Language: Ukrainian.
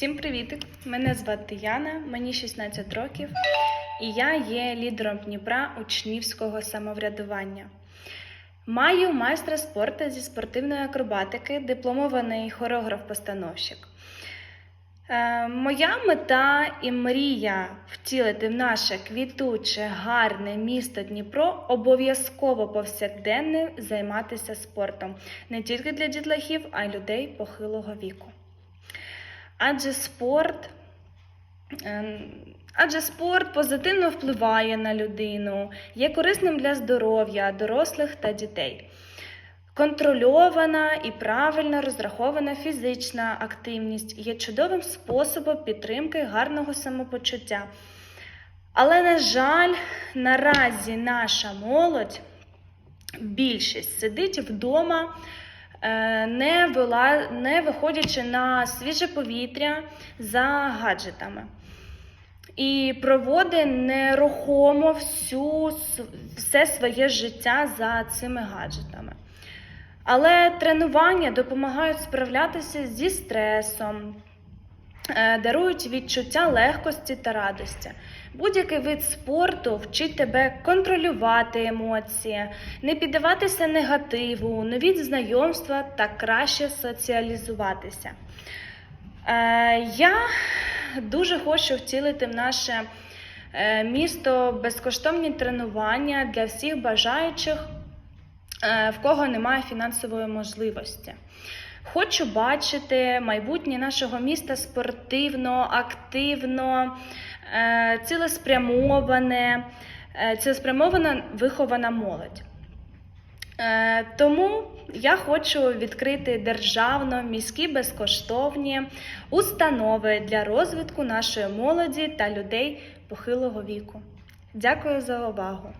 Всім привіт! Мене звати Яна, мені 16 років, і я є лідером Дніпра учнівського самоврядування. Маю майстра спорту зі спортивної акробатики, дипломований хореограф-постановщик. Е, Моя мета і мрія втілити в наше квітуче, гарне місто Дніпро обов'язково повсякденно займатися спортом не тільки для дітлахів, а й людей похилого віку. Адже спорт, ем, адже спорт позитивно впливає на людину, є корисним для здоров'я дорослих та дітей. Контрольована і правильно розрахована фізична активність є чудовим способом підтримки гарного самопочуття. Але, на жаль, наразі наша молодь, більшість сидить вдома, не, вила, не виходячи на свіже повітря за гаджетами. І проводить нерухомо всю, все своє життя за цими гаджетами. Але тренування допомагають справлятися зі стресом, е, дарують відчуття легкості та радості. Будь-який вид спорту вчить тебе контролювати емоції, не піддаватися негативу, нові знайомства та краще соціалізуватися. Е, Я дуже хочу втілити в наше е, місто безкоштовні тренування для всіх бажаючих, е, в кого немає фінансової можливості. Хочу бачити майбутнє нашого міста спортивно, активно, е, цілеспрямоване, е, цілеспрямована вихована молодь. Е, Тому я хочу відкрити державно міські безкоштовні установи для розвитку нашої молоді та людей похилого віку. Дякую за увагу!